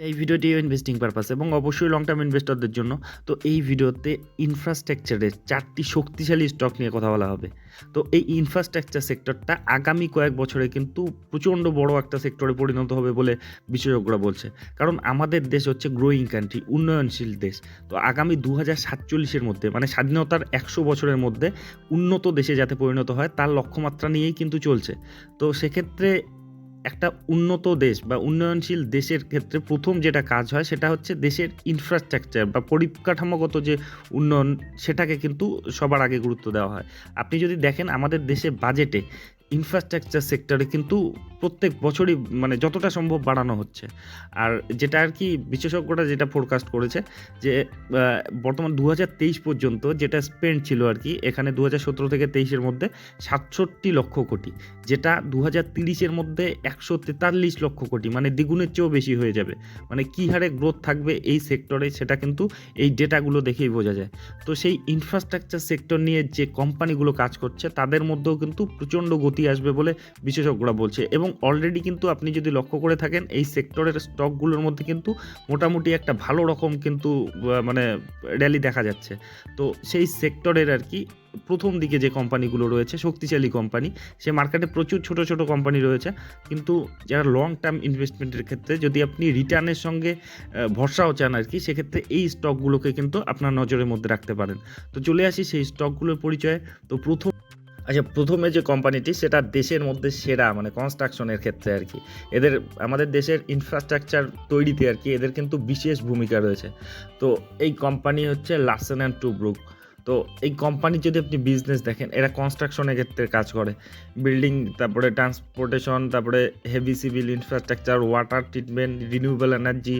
এই ভিডিওটি investing purpose এবং অবশ্যই লং টার্ম ইনভেস্টরদের জন্য। তো এই ভিডিওতে ইনফ্রাস্ট্রাকচারের চারটি শক্তিশালী স্টক নিয়ে কথা বলা হবে। তো এই ইনফ্রাস্ট্রাকচার সেক্টরটা আগামী কয়েক বছরে কিন্তু প্রচণ্ড বড় একটা সেক্টরে পরিণত হবে বলে বিশেষজ্ঞরা বলছে। কারণ আমাদের দেশ হচ্ছে গ্রোয়িং কান্ট্রি উন্নয়নশীল দেশ। তো আগামী দু হাজার সাতচল্লিশের মধ্যে মানে স্বাধীনতার একশো বছরের মধ্যে উন্নত দেশে যাতে পরিণত হয়, তার লক্ষ্যমাত্রা নিয়েই কিন্তু চলছে। তো সেক্ষেত্রে একটা উন্নত দেশ বা উন্নয়নশীল দেশের ক্ষেত্রে প্রথম যেটা কাজ হয় সেটা হচ্ছে দেশের ইনফ্রাস্ট্রাকচার বা পরিকাঠামোগত যে উন্নয়ন, সেটাকে কিন্তু সবার আগে গুরুত্ব দেওয়া হয়। আপনি যদি দেখেন আমাদের দেশে বাজেটে ইনফ্রাস্ট্রাকচার সেক্টরে কিন্তু প্রত্যেক বছরই মানে যতটা সম্ভব বাড়ানো হচ্ছে। আর যেটা আর কি বিশেষজ্ঞরা যেটা ফোরকাস্ট করেছে যে বর্তমান দু হাজার তেইশ পর্যন্ত যেটা স্পেন্ড ছিল আর কি, এখানে দু হাজার সতেরো থেকে তেইশের মধ্যে সাতষট্টি লক্ষ কোটি, যেটা দু হাজার তিরিশের মধ্যে একশো তেতাল্লিশ লক্ষ কোটি মানে দ্বিগুণের চেয়েও বেশি হয়ে যাবে। মানে কী হারে গ্রোথ থাকবে এই সেক্টরে সেটা কিন্তু এই ডেটাগুলো দেখেই বোঝা যায়। তো সেই ইনফ্রাস্ট্রাকচার সেক্টর নিয়ে যে কোম্পানিগুলো কাজ করছে, তাদের মধ্যেও কিন্তু প্রচণ্ড গতি আসবে বলে বিশেষজ্ঞরা বলছে। এবং অলরেডি কিন্তু আপনি যদি লক্ষ্য করে থাকেন, এই সেক্টরের স্টকগুলোর মধ্যে কিন্তু মোটামুটি একটা ভালো রকম কিন্তু মানে র্যালি দেখা যাচ্ছে। তো সেই সেক্টরের আর কি প্রথম দিকে যে কোম্পানিগুলো রয়েছে, শক্তিশালী কোম্পানি সে মার্কেটে প্রচুর ছোট ছোট কোম্পানি রয়েছে। কিন্তু যারা লং টার্ম ইনভেস্টমেন্টের ক্ষেত্রে যদি আপনি রিটার্নের সঙ্গে ভরসাও চান আর কি, সেক্ষেত্রে এই স্টকগুলোকে কিন্তু আপনার নজরের মধ্যে রাখতে পারেন। তো চলে আসি সেই স্টকগুলোর পরিচয়ে। তো প্রথম আচ্ছা প্রথমে যে কোম্পানিটি, সেটা দেশের মধ্যে সেরা মানে কনস্ট্রাকশনের ক্ষেত্রে আর কি। এদের, আমাদের দেশের ইনফ্রাস্ট্রাকচার তৈরিতে আর কি, এদের কিন্তু বিশেষ ভূমিকা রয়েছে। তো এই কোম্পানি হচ্ছে লাসেন অ্যান্ড টুব্রুক তো এই কোম্পানির যদি আপনি বিজনেস দেখেন, এরা কনস্ট্রাকশনের ক্ষেত্রে কাজ করে। বিল্ডিং তারপরে ট্রান্সপোর্টেশন তারপরে heavy civil infrastructure water treatment renewable energy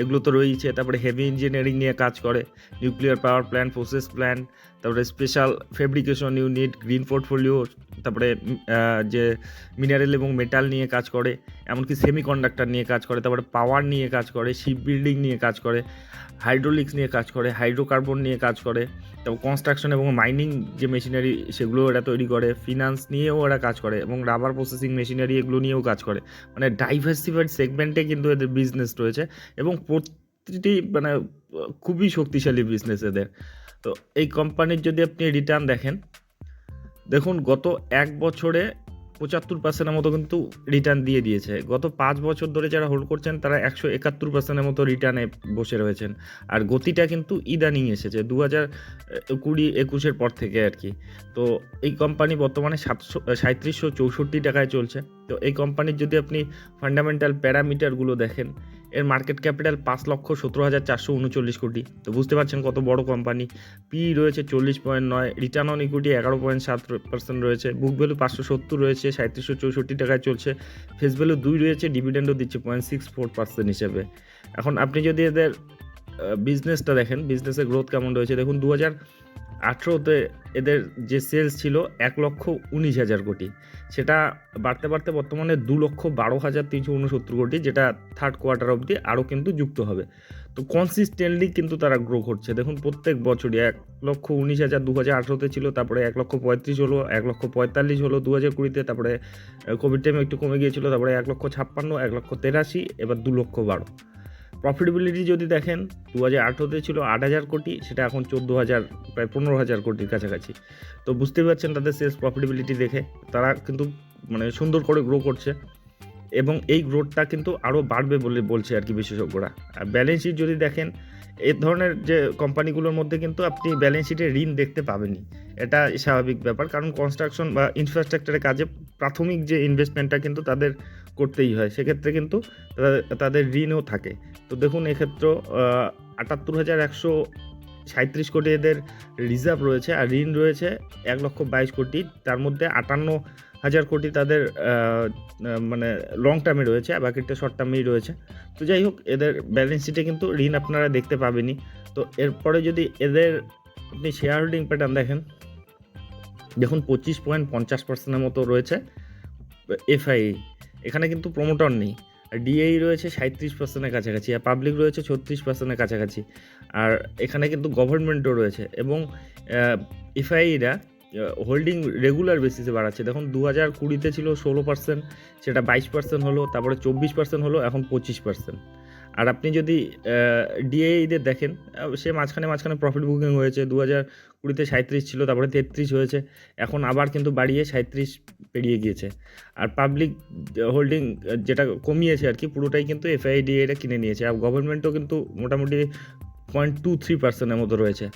এগুলো তো রয়েছে তারপরে হেভি ইঞ্জিনিয়ারিং নিয়ে কাজ করে। Nuclear power plant process plant তারপরে special fabrication unit green portfolio তারপরে যে মিনারেল এবং মেটাল নিয়ে কাজ করে, এমনকি সেমি কন্ডাক্টর নিয়ে কাজ করে, তারপরে পাওয়ার নিয়ে কাজ করে শিপ বিল্ডিং নিয়ে কাজ করে হাইড্রোলিক্স নিয়ে কাজ করে হাইড্রোকার্বন নিয়ে কাজ করে, তারপর কনস্ট্রাকশন এবং মাইনিং যে মেশিনারি সেগুলো এরা তৈরি করে ফিনান্স নিয়েও এরা কাজ করে এবং রাবার প্রসেসিং মেশিনারি এগুলো নিয়েও কাজ করে। মানে ডাইভার্সিফাইড সেগমেন্টে কিন্তু এদের বিজনেস রয়েছে এবং প্রতিটি মানে খুবই শক্তিশালী বিজনেস এদের। তো এই কোম্পানির যদি আপনি রিটার্ন দেখেন, দেখুন গত এক বছরে পঁচাত্তর পার্সেন্টের মতো কিন্তু রিটার্ন দিয়ে দিয়েছে। গত পাঁচ বছর ধরে যারা হোল্ড করছেন, তারা একশো একাত্তর পার্সেন্টের মতো রিটার্নে বসে রয়েছেন। আর গতিটা কিন্তু ইদানিং এসেছে, দু হাজার কুড়ি একুশের পর থেকে আর কি। তো এই কোম্পানি বর্তমানে সাতশো সাঁত্রিশশো চৌষট্টি টাকায় চলছে। তো এই কোম্পানির যদি আপনি ফান্ডামেন্টাল প্যারামিটারগুলো দেখেন এর মার্কেট ক্যাপিটাল পাঁচ লক্ষ সতেরো হাজার চারশো উনচল্লিশ কোটি। তো বুঝতে পারছেন কত বড় কোম্পানি পি রয়েছে চল্লিশ পয়েন্ট নয় রিটার্ন অন ইকুইটি এগারো পয়েন্ট সাত পার্সেন্ট রয়েছে বুক ভ্যালু পাঁচশো সত্তর রয়েছে সাঁত্রিশশো চৌষট্টি টাকায় চলছে ফেস ভ্যালু দুই রয়েছে ডিভিডেন্ডও দিচ্ছে পয়েন্ট সিক্স ফোর পার্সেন্ট হিসেবে। এখন আপনি যদি এদের বিজনেসটা দেখেন বিজনেসের গ্রোথ কেমন রয়েছে, দেখুন দু হাজার আঠেরোতে এদের যে সেলস ছিল, এক লক্ষ উনিশ হাজার কোটি। সেটা বাড়তে বাড়তে বর্তমানে দু লক্ষ বারো হাজার তিনশো উনসত্তর কোটি, যেটা থার্ড কোয়ার্টার অবধি আরও কিন্তু যুক্ত হবে। তো কনসিস্টেন্টলি কিন্তু তারা গ্রো করছে। দেখুন, প্রত্যেক বছরই এক লক্ষ উনিশ হাজার দু হাজার আঠেরোতে ছিল, তারপরে এক লক্ষ পঁয়ত্রিশ হলো, এক লক্ষ পঁয়তাল্লিশ হলো দু হাজার কুড়িতে তারপরে কোভিড টাইমে একটু কমে গিয়েছিল, তারপরে এক লক্ষ ছাপ্পান্ন, এক লক্ষ তেরাশি, এবার দু লক্ষ বারো। প্রফিটেবিলিটি যদি দেখেন দু হাজার আঠেরোতে ছিল আট হাজার কোটি, সেটা এখন চোদ্দ হাজার, প্রায় পনেরো হাজার কোটির কাছাকাছি। তো বুঝতে পারছেন তাদের সেলস প্রফিটেবিলিটি দেখে, তারা কিন্তু মানে সুন্দর করে গ্রো করছে। এবং এই গ্রোথটা কিন্তু আরও বাড়বে বলে বলছে আর কি বিশেষজ্ঞরা। আর ব্যালেন্স শিট যদি দেখেন এই ধরনের যে কোম্পানিগুলোর মধ্যে কিন্তু আপনি ব্যালেন্স শিটে ঋণ দেখতে পাবেনই। এটা স্বাভাবিক ব্যাপার, কারণ কনস্ট্রাকশন বা ইনফ্রাস্ট্রাকচারের কাজে প্রাথমিক যে ইনভেস্টমেন্টটা কিন্তু তাদের করতেই হয়। সেক্ষেত্রে কিন্তু তাদের ঋণও থাকে। তো দেখুন এক্ষেত্রে আটাত্তর হাজার একশো সাঁত্রিশ কোটি এদের রিজার্ভ রয়েছে, আর ঋণ রয়েছে এক লক্ষ বাইশ কোটি। তার মধ্যে আটান্ন হাজার কোটি তাদের মানে লং টার্মে রয়েছে, আর বাকিটা শর্ট টার্মেই রয়েছে। তো যাই হোক, এদের ব্যালেন্স শিটে কিন্তু ঋণ আপনারা দেখতে পাবেনই। তো এরপরে যদি এদের আপনি শেয়ার হোল্ডিং প্যাটার্ন দেখেন, দেখুন পঁচিশ পয়েন্ট পঞ্চাশ পার্সেন্টের মতো রয়েছে এফআই এখানে কিন্তু প্রমোটর নেই। আর ডিএই রয়েছে সাঁত্রিশ পার্সেন্টের কাছাকাছি, আর পাবলিক রয়েছে ছত্রিশ পার্সেন্টের কাছাকাছি। আর এখানে কিন্তু গভর্নমেন্টও রয়েছে। এবং এফআইরা হোল্ডিং রেগুলার বেসিসে বাড়াচ্ছে। দেখুন দু হাজার কুড়িতে ছিল ষোলো পার্সেন্ট সেটা বাইশ পার্সেন্ট হলো, তারপরে চব্বিশ পার্সেন্ট হলো, এখন পঁচিশ পার্সেন্ট আর আপনি যদি ডিএইদের দেখেন সে মাঝখানে মাঝখানে প্রফিট বুকিং হয়েছে দু হাজার কুড়িতে সাঁত্রিশ ছিল, তারপরে তেত্রিশ হয়েছে, এখন আবার কিন্তু বাড়িয়ে সাঁত্রিশ পেরিয়ে গিয়েছে। আর পাবলিক হোল্ডিং যেটা কমিয়েছে আর কি, পুরোটাই কিন্তু এফআইডি এটা কিনে নিয়েছে। আর গভর্নমেন্টও কিন্তু মোটামুটি পয়েন্ট টু থ্রি পার্সেন্টের মতো রয়েছে।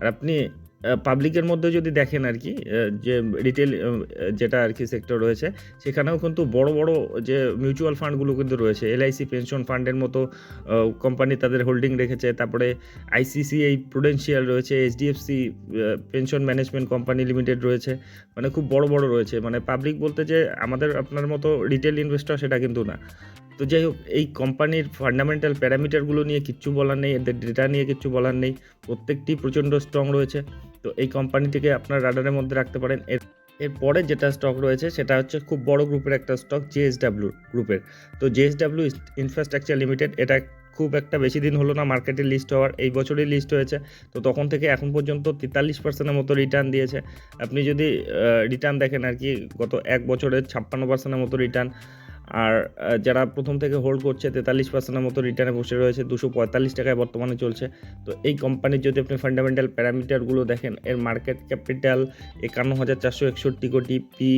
আর আপনি পাবলিকের মধ্যে যদি দেখেন আর কি যে রিটেল যেটা আর কি সেক্টর রয়েছে, সেখানেও কিন্তু বড় বড় যে মিউচুয়াল ফান্ডগুলো কিন্তু রয়েছে এলআইসি পেনশন ফান্ডের মতো কোম্পানি তাদের হোল্ডিং রেখেছে, তারপরে আইসিসিআই প্রুডেন্সিয়াল রয়েছে HDFC pension management company limited রয়েছে মানে খুব বড় বড় রয়েছে মানে পাবলিক বলতে যে আমাদের আপনার মতো রিটেল ইনভেস্টর সেটা কিন্তু না। তো যাই হোক, এই কোম্পানির ফান্ডামেন্টাল প্যারামিটারগুলো নিয়ে কিচ্ছু বলার নেই, এদের ডেটা নিয়ে কিচ্ছু বলার নেই, প্রত্যেকটি প্রচণ্ড স্ট্রং রয়েছে। তো এই কোম্পানিটিকে আপনার রাডারের মধ্যে রাখতে পারেন। এর, এরপরে যেটা স্টক রয়েছে, সেটা হচ্ছে খুব বড় গ্রুপের একটা স্টক জেএসডাব্লিউ গ্রুপের তো জেএসডাব্লিউ ইনফ্রাস্ট্রাকচার লিমিটেড এটা খুব একটা বেশি দিন হলো না মার্কেটে লিস্ট হওয়ার, এই বছরই লিস্ট হয়েছে। তো তখন থেকে এখন পর্যন্ত তেতাল্লিশ পার্সেন্টের মতো রিটার্ন দিয়েছে। আপনি যদি রিটার্ন দেখেন আর কি, গত এক বছরে ছাপ্পান্ন পার্সেন্টের মতো রিটার্ন আর যারা প্রথম থেকে হোল্ড করছে, তেতাল্লিশ পার্সেন্টের মতো রিটার্নে বসে রয়েছে, দুশো পঁয়তাল্লিশ টাকায় বর্তমানে চলছে। তো এই কোম্পানির যদি আপনি ফান্ডামেন্টাল প্যারামিটারগুলো দেখেন, এর মার্কেট ক্যাপিটাল একান্ন হাজার চারশো একষট্টি কোটি পি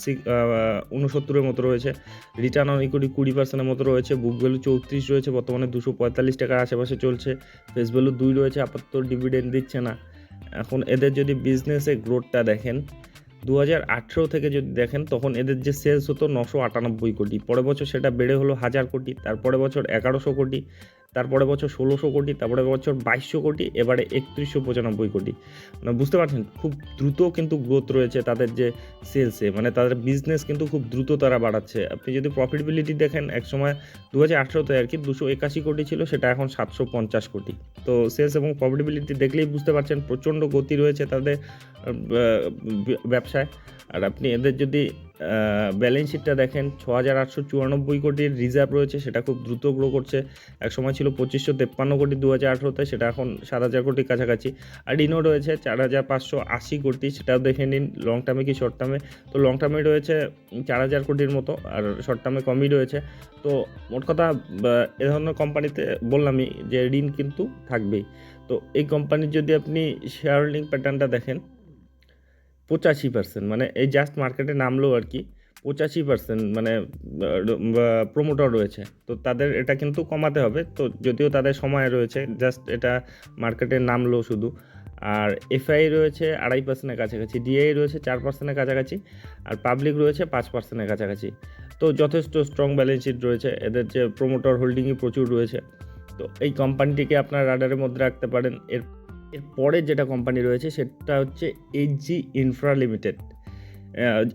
সি উনসত্তরের মতো রয়েছে। রিটার্ন অন ইকুইটি কুড়ি পার্সেন্টের মতো রয়েছে বুক ভ্যালু চৌত্রিশ রয়েছে, বর্তমানে দুশো পঁয়তাল্লিশ টাকার আশেপাশে চলছে। ফেস ভ্যালু দুই রয়েছে, আপাতত ডিভিডেন্ড দিচ্ছে না। এখন এদের যদি বিজনেসে গ্রোথটা দেখেন দু হাজার আঠেরো থেকে যদি দেখেন, তখন এদের যে সেলস হতো নশো আটানব্বই কোটি। পরের বছর সেটা বেড়ে হলো হাজার কোটি তারপরে বছর এগারোশো কোটি। তারপরে বছর ষোলোশো কোটি তারপরে বছর বাইশশো কোটি, এবারে একত্রিশশো পঁচানব্বই কোটি। মানে বুঝতে পারছেন? খুব দ্রুত কিন্তু গ্রোথ রয়েছে তাদের যে সেলসে মানে তাদের বিজনেস কিন্তু খুব দ্রুত তারা বাড়াচ্ছে। আপনি যদি প্রফিটেবিলিটি দেখেন, একসময় দু হাজার আঠেরোতে আর কি দুশো একাশি কোটি ছিল, সেটা এখন সাতশো পঞ্চাশ কোটি। তো সেলস এবং প্রফিটেবিলিটি দেখলেই বুঝতে পারছেন প্রচণ্ড গতি রয়েছে তাদের ব্যবসায়। আর আপনি এদের যদি ব্যালেন্স শিটটা দেখেন ছ হাজার আটশো চুরানব্বই কোটির রিজার্ভ রয়েছে, সেটা খুব দ্রুত গ্রো করছে। এক সময় ছিল পঁচিশশো তেপ্পান্ন কোটি দু হাজার আঠেরোতে সেটা এখন সাত হাজার কোটির কাছাকাছি। আর ঋণও রয়েছে চার হাজার পাঁচশো আশি কোটি, সেটাও দেখে নিন লং টার্মে কি শর্ট টার্মে তো লং টার্মে রয়েছে চার হাজার কোটির মতো, আর শর্ট টার্মে কমই রয়েছে। তো মোট কথা এ ধরনের কোম্পানিতে বললামই যে ঋণ কিন্তু থাকবেই। তো এই কোম্পানির যদি আপনি শেয়ার হোল্ডিং প্যাটার্নটা দেখেন পঁচাশি পার্সেন্ট মানে এই জাস্ট মার্কেটে নামলো আর কি, পঁচাশি পার্সেন্ট মানে প্রোমোটার রয়েছে। তো তাদের এটা কিন্তু কমাতে হবে, তো যদিও তাদের সময় রয়েছে জাস্ট এটা মার্কেটে নামলো শুধু। আর এফআই রয়েছে আড়াই পার্সেন্টের কাছাকাছি ডিআই রয়েছে চার পার্সেন্টের কাছাকাছি, আর পাবলিক রয়েছে পাঁচ পার্সেন্টের কাছাকাছি। তো যথেষ্ট স্ট্রং ব্যালেন্স শিট রয়েছে, এদের যে প্রোমোটার হোল্ডিংই প্রচুর রয়েছে। তো এই কোম্পানিটিকে আপনার রাডারের মধ্যে রাখতে পারেন, এর এরপরে যেটা কোম্পানি রয়েছে সেটা হচ্ছে HG infra limited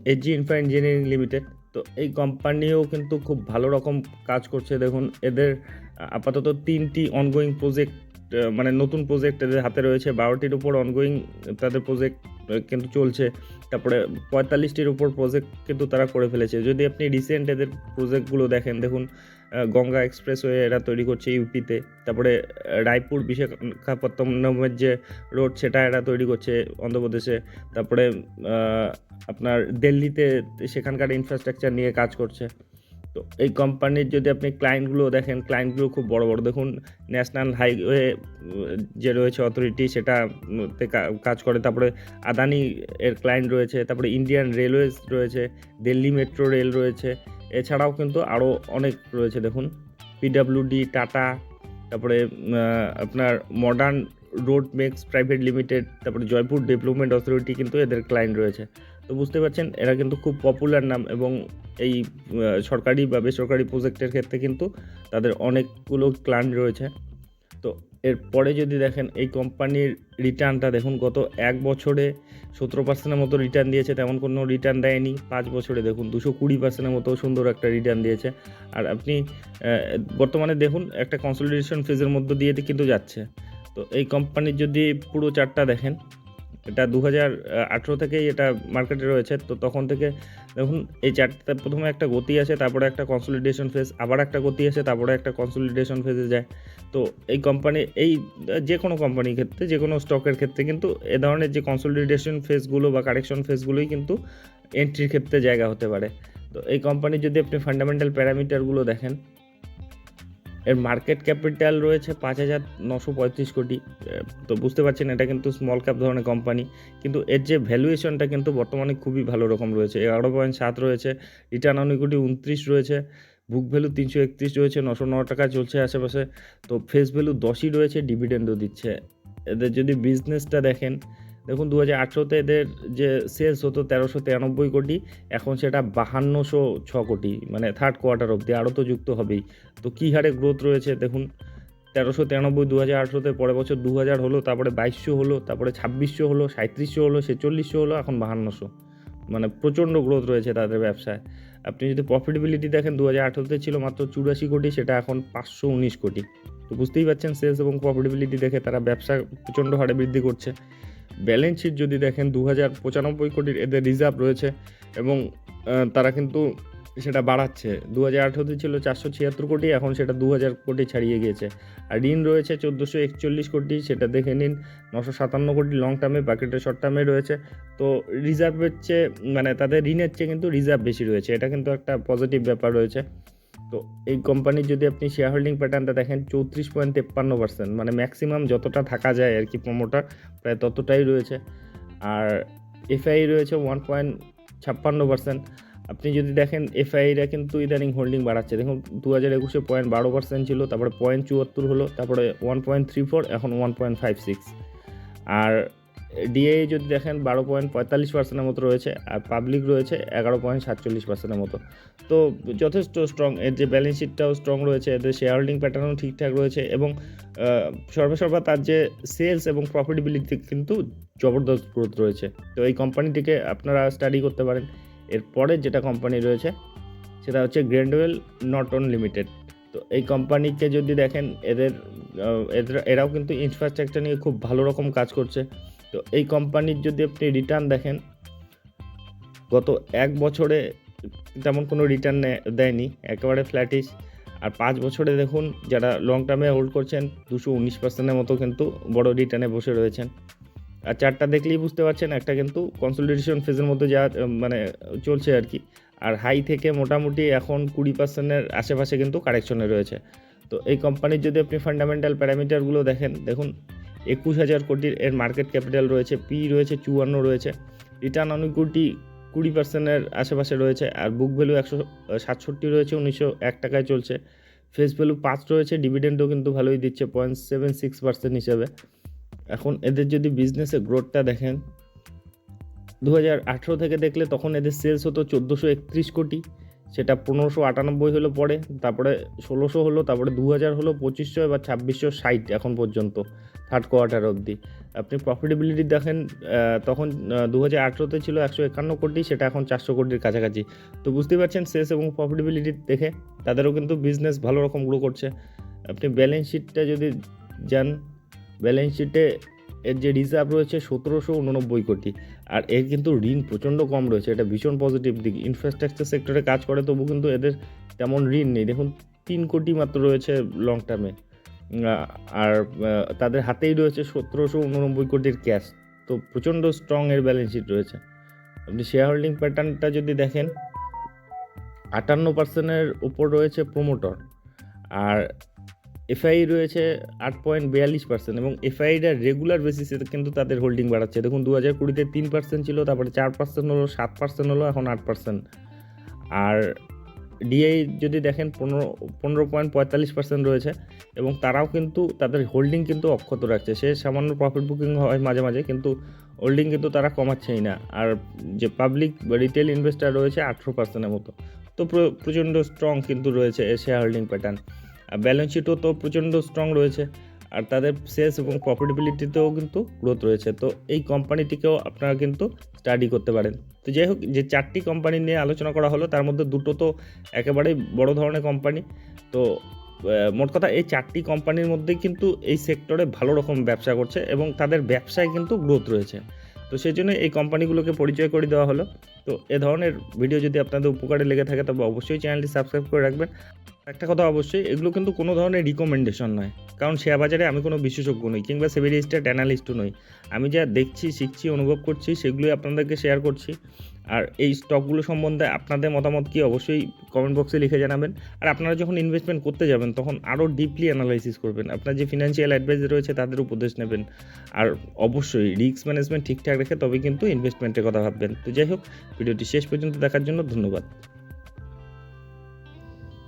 HG infra engineering limited তো এই কোম্পানিও কিন্তু খুব ভালো রকম কাজ করছে। দেখুন, এদের আপাতত তিনটি অনগোয়িং প্রজেক্ট মানে নতুন প্রজেক্ট এদের হাতে রয়েছে। বারোটির উপর অনগোয়িং তাদের প্রজেক্ট কিন্তু চলছে। তারপরে পঁয়তাল্লিশটির উপর প্রজেক্ট কিন্তু তারা করে ফেলেছে। যদি আপনি রিসেন্ট এদের প্রজেক্টগুলো দেখেন, দেখুন গঙ্গা এক্সপ্রেসওয়ে এরা তৈরি করছে ইউপিতে। তারপরে রায়পুর বিশাখাপত্তনমের যে রোড, সেটা এরা তৈরি করছে অন্ধ্রপ্রদেশে। তারপরে আপনার দিল্লিতে সেখানকার ইনফ্রাস্ট্রাকচার নিয়ে কাজ করছে। তো এই কোম্পানির যদি আপনি ক্লায়েন্টগুলো দেখেন ক্লায়েন্টগুলো খুব বড় বড়। দেখুন ন্যাশনাল হাইওয়ে যে রয়েছে অথরিটি সেটা কাজ করে। তারপরে আদানি এর ক্লায়েন্ট রয়েছে, তারপরে ইন্ডিয়ান রেলওয়েজ রয়েছে দিল্লি মেট্রো রেল রয়েছে। এছাড়াও কিন্তু আরও অনেক রয়েছে, দেখুন। পিডাব্লিউডি টাটা তারপরে আপনার modern road makers private limited তারপরে জয়পুর ডেভেলপমেন্ট অথরিটি কিন্তু এদের ক্লায়েন্ট রয়েছে। তো বুঝতে পারছেন, এরা কিন্তু খুব পপুলার নাম এবং এই সরকারি বা বেসরকারি প্রজেক্টের ক্ষেত্রে কিন্তু তাদের অনেকগুলো ক্লায়েন্ট রয়েছে। তো এরপরে যদি দেখেন, এই কোম্পানির রিটার্নটা দেখুন, গত এক বছরে সতেরো পার্সেন্টের মতো রিটার্ন দিয়েছে, তেমন কোনো রিটার্ন দেয়নি। পাঁচ বছরে দেখুন, দুশো কুড়ি পার্সেন্টের মতো সুন্দর একটা রিটার্ন দিয়েছে। আর আপনি বর্তমানে দেখুন, একটা কনসলিডেশন ফেজের মধ্য দিয়ে কিন্তু যাচ্ছে। তো এই কোম্পানির যদি পুরো চারটা দেখেন এটা দু হাজার আঠেরো থেকেই এটা মার্কেটে রয়েছে। তো তখন থেকে দেখুন, এই চারটা প্রথমে একটা গতি আসে, তারপরে একটা কনসলিডেশন ফেজ আবার একটা গতি আসে, তারপরে একটা কনসলিডেশন ফেজে যায়। তো এই কোম্পানি এই, যে কোনো কোম্পানির ক্ষেত্রে, যে কোনো স্টকের ক্ষেত্রে কিন্তু এ ধরনের যে কনসলিডেশন ফেজগুলো বা কারেকশন ফেজগুলোই কিন্তু এন্ট্রির ক্ষেত্রে জায়গা হতে পারে। তো এই কোম্পানির যদি আপনি ফান্ডামেন্টাল প্যারামিটারগুলো দেখেন এর মার্কেট ক্যাপিটাল রয়েছে পাঁচ হাজার নশো পঁয়ত্রিশ কোটি। তো বুঝতে পারছেন, এটা কিন্তু স্মল ক্যাপ ধরনের কোম্পানি কিন্তু এর যে ভ্যালুয়েশনটা কিন্তু বর্তমানে খুবই ভালো রকম রয়েছে। এগারো পয়েন্ট সাত রয়েছে রিটার্ন অন ইকুইটি উনত্রিশ রয়েছে বুক ভ্যালু তিনশো একত্রিশ রয়েছে, নশো ন টাকা চলছে আশেপাশে। তো ফেস ভ্যালু দশই রয়েছে ডিভিডেন্ডও দিচ্ছে। এদের যদি বিজনেসটা দেখেন দেখুন দু হাজার আঠেরোতে এদের যে সেলস হতো তেরোশো তিরানব্বই কোটি, এখন সেটা বাহান্নশো ছ কোটি মানে থার্ড কোয়ার্টার অবধি, আরও তো যুক্ত হবেই। তো কী হারে গ্রোথ রয়েছে? দেখুন, তেরোশো তিরানব্বই দু হাজার আঠেরোতে পরের বছর দু হাজার হলো, তারপরে বাইশশো হলো, তারপরে ছাব্বিশশো হলো সাঁত্রিশশো হলো, ছেচল্লিশশো হলো, এখন বাহান্নশো। মানে প্রচণ্ড গ্রোথ রয়েছে তাদের ব্যবসায়। আপনি যদি প্রফিটেবিলিটি দেখেন দু হাজার আঠেরোতে ছিল মাত্র চুরাশি কোটি, সেটা এখন পাঁচশো উনিশ কোটি। তো বুঝতেই পারছেন সেলস এবং প্রফিটেবিলিটি দেখে তারা ব্যবসা প্রচণ্ড হারে বৃদ্ধি করছে। ব্যালেন্স শিট যদি দেখেন দু হাজার পঁচানব্বই কোটির এদের রিজার্ভ রয়েছে এবং তারা কিন্তু সেটা বাড়াচ্ছে। দু হাজার আঠেরোতে ছিল চারশো ছিয়াত্তর কোটি, এখন সেটা দু হাজার কোটি ছাড়িয়ে গিয়েছে। আর ঋণ রয়েছে চোদ্দোশো একচল্লিশ কোটি, সেটা দেখে নিন। নশো সাতান্ন কোটি লং টার্মে বাকিটা শর্ট টার্মে রয়েছে। তো রিজার্ভের চেয়ে মানে তাদের ঋণের চেয়ে কিন্তু রিজার্ভ বেশি রয়েছে। এটা কিন্তু একটা পজিটিভ ব্যাপার রয়েছে। তো এই কোম্পানির যদি আপনি শেয়ার হোল্ডিং প্যাটার্নটা দেখেন, চৌত্রিশ পয়েন্ট তেপ্পান্ন পার্সেন্ট মানে ম্যাক্সিমাম যতটা থাকা যায় আর কি প্রমোটার প্রায় ততটাই রয়েছে। আর এফআই রয়েছে ওয়ান পয়েন্ট ছাপ্পান্ন পার্সেন্ট আপনি যদি দেখেন এফআইরা কিন্তু ইদানিং হোল্ডিং বাড়াচ্ছে। দেখুন দু হাজার একুশে পয়েন্ট বারো পার্সেন্ট ছিল, তারপরে পয়েন্ট চুয়াত্তর হলো, তারপরে ওয়ান পয়েন্ট থ্রি ফোর এখন ওয়ান পয়েন্ট ফাইভ সিক্স আর ডিএ যদি দেখেন বারো পয়েন্ট পঁয়তাল্লিশ পার্সেন্টের মতো রয়েছে আর পাবলিক রয়েছে এগারো পয়েন্ট সাতচল্লিশ পার্সেন্টের মতো। তো যথেষ্ট স্ট্রং এর যে ব্যালেন্স শিটটাও স্ট্রং রয়েছে, এদের শেয়ার হোল্ডিং প্যাটার্নও ঠিকঠাক রয়েছে এবং সর্বসর্বা তার যে সেলস এবং প্রফিটেবিলিটি কিন্তু জবরদস্ত গ্রোথ রয়েছে। তো এই কোম্পানিটিকে আপনারা স্টাডি করতে পারেন। এরপরে যেটা কোম্পানি রয়েছে, সেটা হচ্ছে গ্র্যান্ডওয়েল নট অন লিমিটেড তো এই কোম্পানিকে যদি দেখেন, এদের এরাও কিন্তু ইনফ্রাস্ট্রাকচার নিয়ে খুব ভালো রকম কাজ করছে। তো এই কোম্পানির যদি আপনি রিটার্ন দেখেন, গত এক বছরে তেমন কোনো রিটার্ন দেয়নি, একেবারে ফ্ল্যাটিশ আর পাঁচ বছরে দেখুন, যারা লং টার্মে হোল্ড করছেন, দুশো উনিশ পার্সেন্টের মতো কিন্তু বড় রিটার্নে বসে রয়েছেন। আর চারটা দেখলেই বুঝতে পারছেন, একটা কিন্তু কনসলিডেশন ফেজের মধ্যে যা মানে চলছে আর কি। আর হাই থেকে মোটামুটি এখন কুড়ি পার্সেন্টের আশেপাশে কিন্তু কারেকশনে রয়েছে। তো এই কোম্পানির যদি আপনি ফান্ডামেন্টাল প্যারামিটারগুলো দেখেন, দেখুন একুশ হাজার কোটির এর মার্কেট ক্যাপিটাল রয়েছে পি রয়েছে, চুয়ান্ন রয়েছে। রিটার্ন অন ইকুইটি কুড়ি পার্সেন্টের আশেপাশে রয়েছে, আর বুক ভ্যালু একশো সাতষট্টি রয়েছে, উনিশশো এক টাকায় চলছে। ফেস ভ্যালু পাঁচ রয়েছে ডিভিডেন্ডও কিন্তু ভালোই দিচ্ছে পয়েন্ট সেভেন সিক্স পার্সেন্ট হিসেবে। এখন এদের যদি বিজনেসের গ্রোথটা দেখেন দু হাজার আঠেরো থেকে দেখলে তখন এদের সেলস হতো চোদ্দোশো একত্রিশ কোটি। সেটা পনেরোশো আটানব্বই হলো পরে, তারপরে ষোলোশো হলো, তারপরে দু হাজার হলো, পঁচিশশো, এবার ছাব্বিশশো, ষাট এখন পর্যন্ত থার্ড কোয়ার্টার অবধি। আপনি প্রফিটেবিলিটি দেখেন তখন দু হাজার আঠেরোতে ছিল একশো একান্ন কোটি, সেটা এখন চারশো কোটির কাছাকাছি। তো বুঝতেই পারছেন সেলস এবং প্রফিটেবিলিটি দেখে তাদেরও কিন্তু বিজনেস ভালো রকম গ্রো করছে। আপনি ব্যালেন্স শিটটা যদি যান ব্যালেন্স শিটে এর যে রিজার্ভ রয়েছে সতেরোশো উননব্বই কোটি। আর এর কিন্তু ঋণ প্রচণ্ড কম রয়েছে, এটা ভীষণ পজিটিভ দিক। ইনফ্রাস্ট্রাকচার সেক্টরে কাজ করে, তবু কিন্তু এদের তেমন ঋণ নেই। দেখুন, তিন কোটি মাত্র রয়েছে লং টার্মে আর তাদের হাতেই রয়েছে সতেরোশো উননব্বই কোটির ক্যাশ তো প্রচণ্ড স্ট্রং এর ব্যালেন্স শিট রয়েছে। আপনি শেয়ার হোল্ডিং প্যাটার্নটা যদি দেখেন, আটান্ন পার্সেন্টের উপর রয়েছে প্রোমোটর আর এফআই রয়েছে আট পয়েন্ট বিয়াল্লিশ পার্সেন্ট এবং এফআইটা রেগুলার বেসিসে কিন্তু তাদের হোল্ডিং বাড়াচ্ছে। দেখুন দু হাজার কুড়িতে তিন পার্সেন্ট ছিল, তারপরে চার পার্সেন্ট হলো, সাত পার্সেন্ট হলো, এখন আট পার্সেন্ট আর ডিআই যদি দেখেন, পনেরো পনেরো পয়েন্ট পঁয়তাল্লিশ পার্সেন্ট রয়েছে এবং তারাও কিন্তু তাদের হোল্ডিং কিন্তু অক্ষত রাখছে। সে সামান্য প্রফিট বুকিং হয় মাঝে মাঝে, কিন্তু হোল্ডিং কিন্তু তারা কমাচ্ছেই না। আর যে পাবলিক রিটেল ইনভেস্টার রয়েছে আঠেরো পার্সেন্টের মতো। তো প্রচণ্ড স্ট্রং কিন্তু রয়েছে শেয়ার হোল্ডিং প্যাটার্ন আর ব্যালেন্স শিটও তো প্রচণ্ড স্ট্রং রয়েছে। আর তাদের সেলস এবং প্রফিটেবিলিটিতেও কিন্তু গ্রোথ রয়েছে। তো এই কোম্পানিটিকেও আপনারা কিন্তু স্টাডি করতে পারেন। তো যাই হোক, যে চারটি কোম্পানি নিয়ে আলোচনা করা হলো, তার মধ্যে দুটো তো একেবারেই বড় ধরনের কোম্পানি তো মোট কথা এই চারটি কোম্পানির মধ্যেই কিন্তু এই সেক্টরে ভালো রকম ব্যবসা করছে এবং তাদের ব্যবসায় কিন্তু গ্রোথ রয়েছে। তো সেই জন্য এই কোম্পানিগুলোকে পরিচয় করে দেওয়া হলো। তো এ ধরনের ভিডিও যদি আপনাদের উপকারে লেগে থাকে, তবে অবশ্যই চ্যানেলটি সাবস্ক্রাইব করে রাখবেন। একটা কথা অবশ্যই, এগুলো কিন্তু কোনো ধরনের রিকমেন্ডেশন নয়। কারণ শেয়ার বাজারে আমি কোনো বিশেষজ্ঞ নই, কিংবা সেভি রেজিস্টার্ড অ্যানালিস্টও নই। আমি যা দেখছি, শিখছি, অনুভব করছি, সেগুলোই আপনাদেরকে শেয়ার করছি। আর এই স্টকগুলো সম্বন্ধে আপনাদের মতামত কি অবশ্যই কমেন্ট বক্সে লিখে জানাবেন। আর আপনারা যখন ইনভেস্টমেন্ট করতে যাবেন, তখন আরও ডিপলি অ্যানালাইসিস করবেন। আপনার যে ফিনান্সিয়াল অ্যাডভাইজার রয়েছে, তাদের উপদেশ নেবেন। আর অবশ্যই রিস্ক ম্যানেজমেন্ট ঠিকঠাক রেখে তবে কিন্তু ইনভেস্টমেন্টের কথা ভাববেন। তো যাই হোক, ভিডিওটি শেষ পর্যন্ত দেখার জন্য ধন্যবাদ।